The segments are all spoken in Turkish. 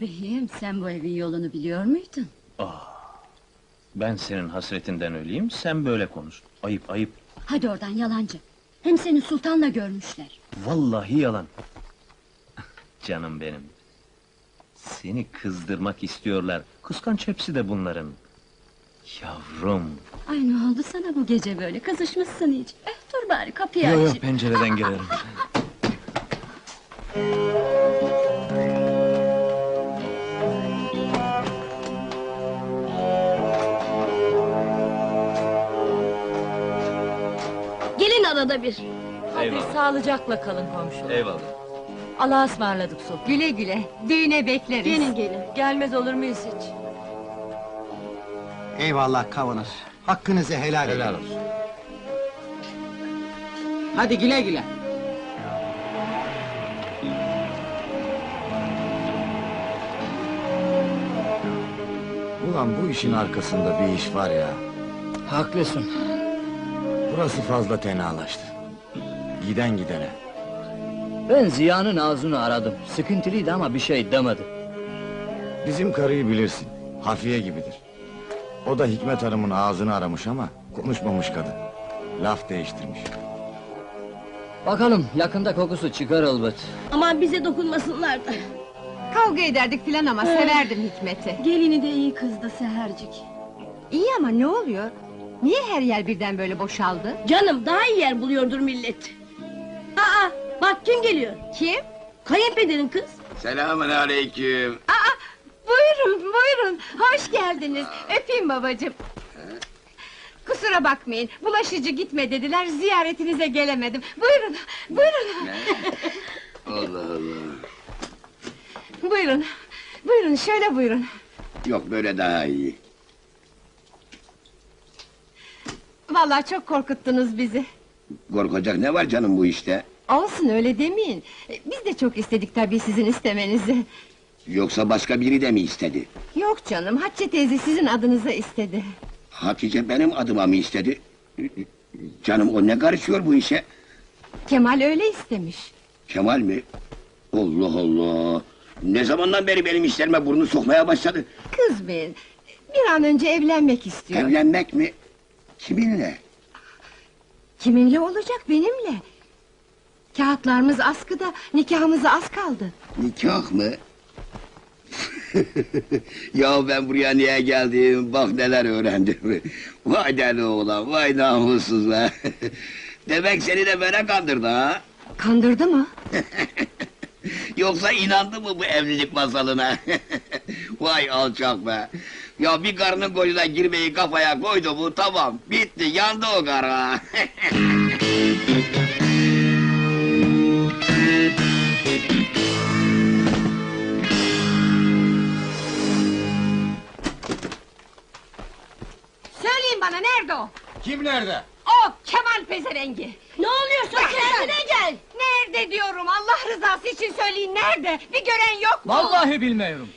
Beyim sen bu evin yolunu biliyor muydun? Ben senin hasretinden öleyim, sen böyle konuş. Ayıp ayıp. Hadi oradan yalancı. Hem seni sultanla görmüşler. Vallahi yalan. Canım benim. Seni kızdırmak istiyorlar. Kıskanç hepsi de bunların. Yavrum. Ay ne oldu sana bu gece böyle? Kızışmışsın iyice. Eh, dur bari kapıyı Yo yo aç. pencereden girerim. Arada bir. Hadi Eyvallah. sağlıcakla kalın komşu. Eyvallah. Allah'a ısmarladık Sultan. Güle güle. Düğüne bekleriz. Gelin gelin. Gelmez olur muyuz hiç? Eyvallah kavunuz. Hakkınızı helal, Helal edin. olsun. Hadi güle güle. Ulan bu işin arkasında bir iş var ya. Haklısın. Burası fazla tenalaştı. Giden gidene. Ben Ziya'nın ağzını aradım. Sıkıntılıydı ama bir şey demedi. Bizim karıyı bilirsin. Hafiye gibidir. O da Hikmet Hanım'ın ağzını aramış ama konuşmamış kadın. Laf değiştirmiş. Bakalım yakında kokusu çıkar elbet. Aman bize dokunmasınlar da. Kavga ederdik filan ama severdim Hikmet'i. Gelini de iyi kızdı Sehercik. İyi ama ne oluyor? Niye her yer birden böyle boşaldı? Canım daha iyi yer buluyordur millet. Aa bak kim geliyor? Kim? Kayınpederin kız. Selamun aleyküm. Aa, buyurun buyurun, hoş geldiniz. Öpeyim babacığım. Kusura bakmayın, bulaşıcı gitme dediler, ziyaretinize gelemedim. Buyurun, buyurun, Allah Allah. buyurun. Buyurun, şöyle buyurun. Yok böyle daha iyi. Vallahi çok korkuttunuz bizi. Korkacak ne var canım bu işte? Olsun öyle demeyin. Biz de çok istedik tabii sizin istemenizi. Yoksa başka biri de mi istedi? Yok canım, Hatice teyze sizin adınıza istedi. Hatice benim adıma mı istedi? Canım o ne karışıyor bu işe? Kemal öyle istemiş. Kemal mi? Allah Allah! Ne zamandan beri benim işlerime burnunu sokmaya başladı? Kızmayın, bir an önce evlenmek istiyor. Evlenmek mi? Kiminle? Kiminle olacak benimle? Kağıtlarımız askıda, nikahımıza az kaldı. Nikah mı? ya ben buraya niye geldim? Bak neler öğrendim. Vay deli oğlan, vay namussuz be. Demek seni de böyle kandırdı ha? Kandırdı mı? Yoksa inandı mı bu evlilik masalına? vay alçak be. Ya bir karının koyuna girmeyi kafaya koydu bu tamam. Bitti yandı o kara. Söyleyin bana nerede o? Kim nerede? O Kemal pezevengi. Ne oluyorsun kendine gel. Nerede diyorum Allah rızası için söyleyin nerede? Bir gören yok mu? Vallahi bilmiyorum.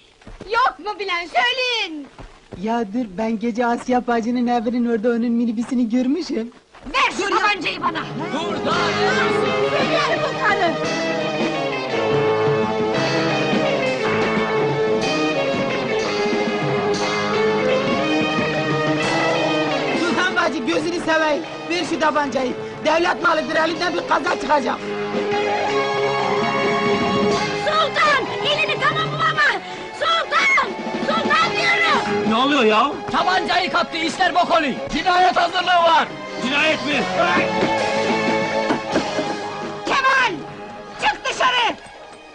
Yok mu bilen söyleyin. Ya dur ben gece Asya bacının evinin orada onun minibüsünü görmüşüm. Ver şu tabancayı bana. Dur daha Ver bu karı. Sultan bacı gözünü seveyim. Ver şu tabancayı. Devlet malıdır elinden bir kaza çıkacak. Oluyor ya? Tabancayı kaptı ister bok olayım. Cinayet hazırlığı var. Cinayet mi? Kemal! Çık dışarı!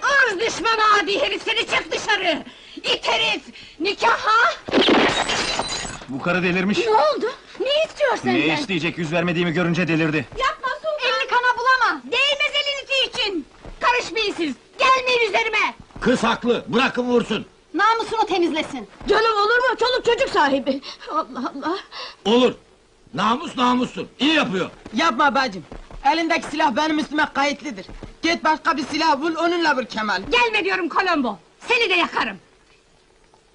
Arz düşmanı adi herif seni çık dışarı! İt herif! Nikaha! Bu karı delirmiş. Ne oldu? Ne istiyor senden? Ne isteyecek yüz vermediğimi görünce delirdi. Yapma Sultan! Elini kana bulama! Değmez elin iti için! Karışmayın siz! Gelmeyin üzerime! Kız haklı. Bırakın vursun. Namusunu temizlesin! Canım olur mu? Çoluk çocuk sahibi. Allah Allah. Olur. Namus namustur. İyi yapıyor. Yapma bacım. Elindeki silah benim üstüme kayıtlıdır. Git başka bir silah bul onunla vur Kemal. Gelme diyorum Colombo! Seni de yakarım!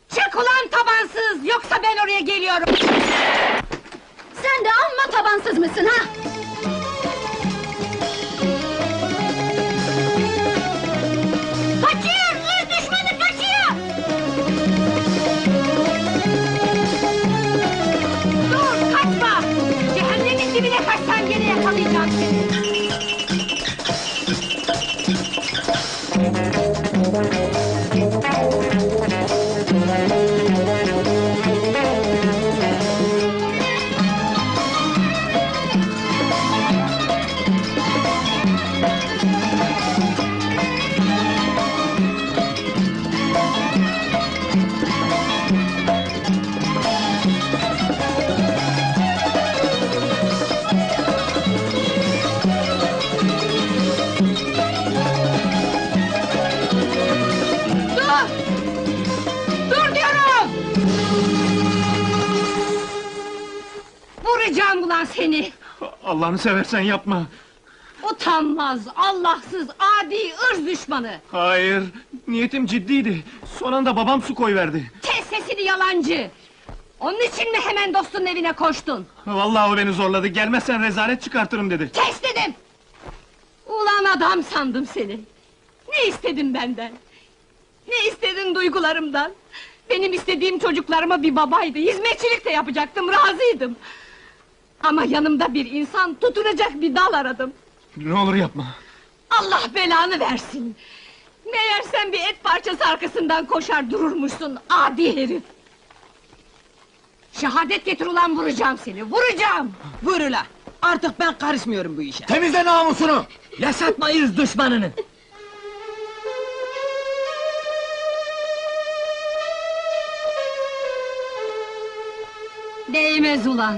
Çık ulan tabansız! Yoksa ben oraya geliyorum! Sen de amma tabansız mısın ha? Vuracağım ulan seni! Allah'ını seversen yapma. Utanmaz, Allahsız, adi, ırz düşmanı! Hayır, niyetim ciddiydi. Son anda babam su koyverdi. Kes sesini yalancı! Onun için mi hemen dostunun evine koştun? Vallahi o beni zorladı. Gelmezsen rezalet çıkartırım dedi. Kes dedim! Ulan adam sandım seni! Ne istedin benden? Ne istedin duygularımdan? Benim istediğim çocuklarıma bir babaydı, hizmetçilik de yapacaktım, razıydım! Ama yanımda bir insan, tutunacak bir dal aradım. Ne olur yapma. Allah belanı versin! Meğer sen bir et parçası arkasından koşar dururmuşsun, adi herif! Şehadet getir ulan vuracağım seni, vuracağım! Vur ula. Artık ben karışmıyorum bu işe. Temizle namusunu! Yaşatma ırz düşmanını! Değmez ulan!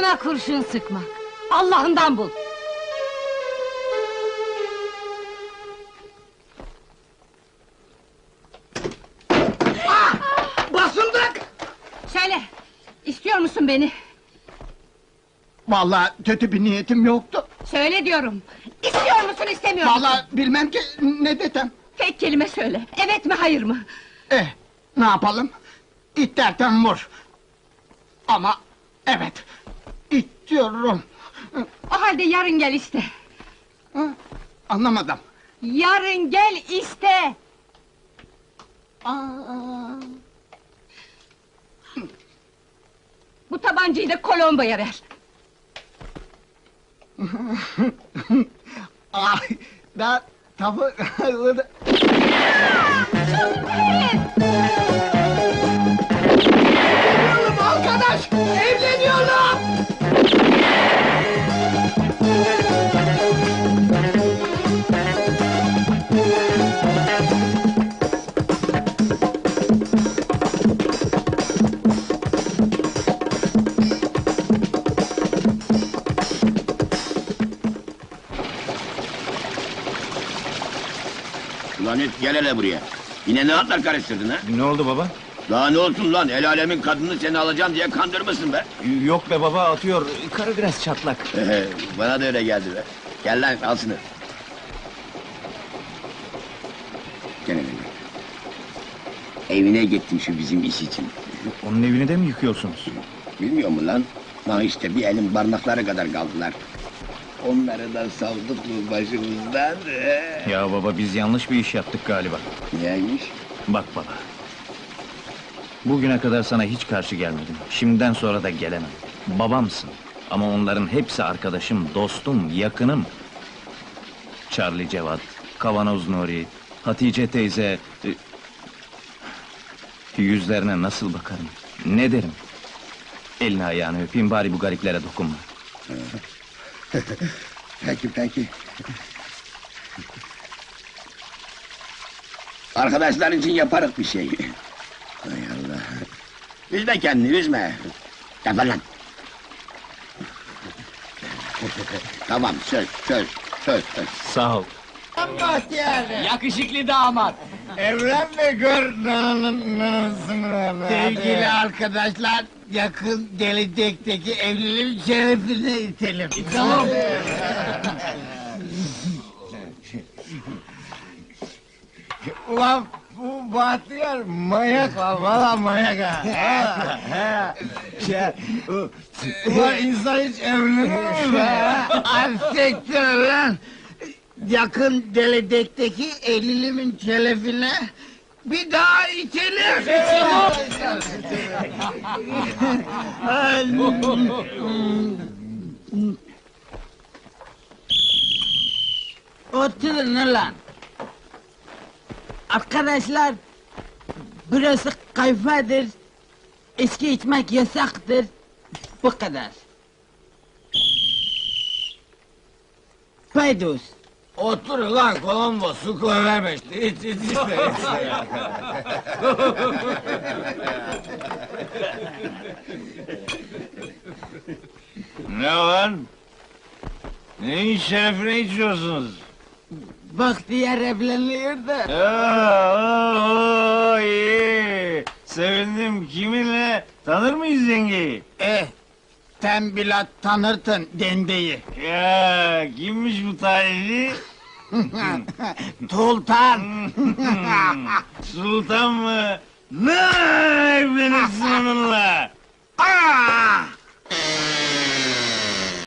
Sana kurşun sıkmak! Allah'ından bul! Basıldık! Söyle! istiyor musun beni? Vallahi kötü bir niyetim yoktu. Söyle diyorum! İstiyor musun, istemiyor musun? Vallahi bilmem ki ne desem. Tek kelime söyle! Evet mi, hayır mı? Eh, ne yapalım? İt derken vur. Ama evet, istiyorum. O halde yarın gel iste! Hı, Anlamadım. Yarın gel iste! Aa, Bu tabancayı da Colombo'ya ver! ay, ben tabii... Evleniyorum gel hele buraya. Yine ne atlar karıştırdın ha? Ne oldu baba? Daha ne olsun lan el alemin kadını seni alacağım diye kandırmışsın be. Yok be baba atıyor. Karı biraz çatlak. Bana da öyle geldi be. Gel lan al şunu. Gel hele. Evine gittim şu bizim iş için. Onun evini de mi yıkıyorsunuz? Bilmiyor musun lan? Lan işte bir elin parmakları kadar kaldılar. Onları da savdık mı başımızdan? Ee, Ya baba biz yanlış bir iş yaptık galiba. Neymiş? Bak baba. Bugüne kadar sana hiç karşı gelmedim. Şimdiden sonra da gelemem. Babamsın. Ama onların hepsi arkadaşım, dostum, yakınım. Charlie Cevat, Kavanoz Nuri, Hatice teyze... e, Yüzlerine nasıl bakarım? Ne derim? Elini ayağını öpeyim bari bu gariplere dokunma. Peki peki. Arkadaşlar için yaparız bir şey. Hay Allah. Üzme kendini üzme. Yapar lan. tamam söz söz söz söz. Sağ ol. Yakışıklı damat! Evlenme gör Sevgili arkadaşlar, yakın gelecekteki evliliğin şerefine itelim. Tamam. Ulan bu Bahtiyar manyak ha, valla manyak ha. Ha, ha. U- Ulan insan hiç evlenir mi be? Affettir lan. Yakın gelecekteki evliliğimin şerefine bir daha içelim. Ay, Oturun lan. Arkadaşlar, burası kayfadır. İçki içmek yasaktır. Bu kadar. Paydos. Otur lan Colombo, su koy verme işte. İç, iç işte, iç ya. Ne lan? Neyin şerefine içiyorsunuz? Bak diğer evleniyor da. Oo, iyi. Sevindim. Kiminle? Tanır mıyız yengeyi? Eh, tembilat tanırtın dendeyi. Ya kimmiş bu talihli? Tultan! Sultan mı? Ne benim onunla? Ah!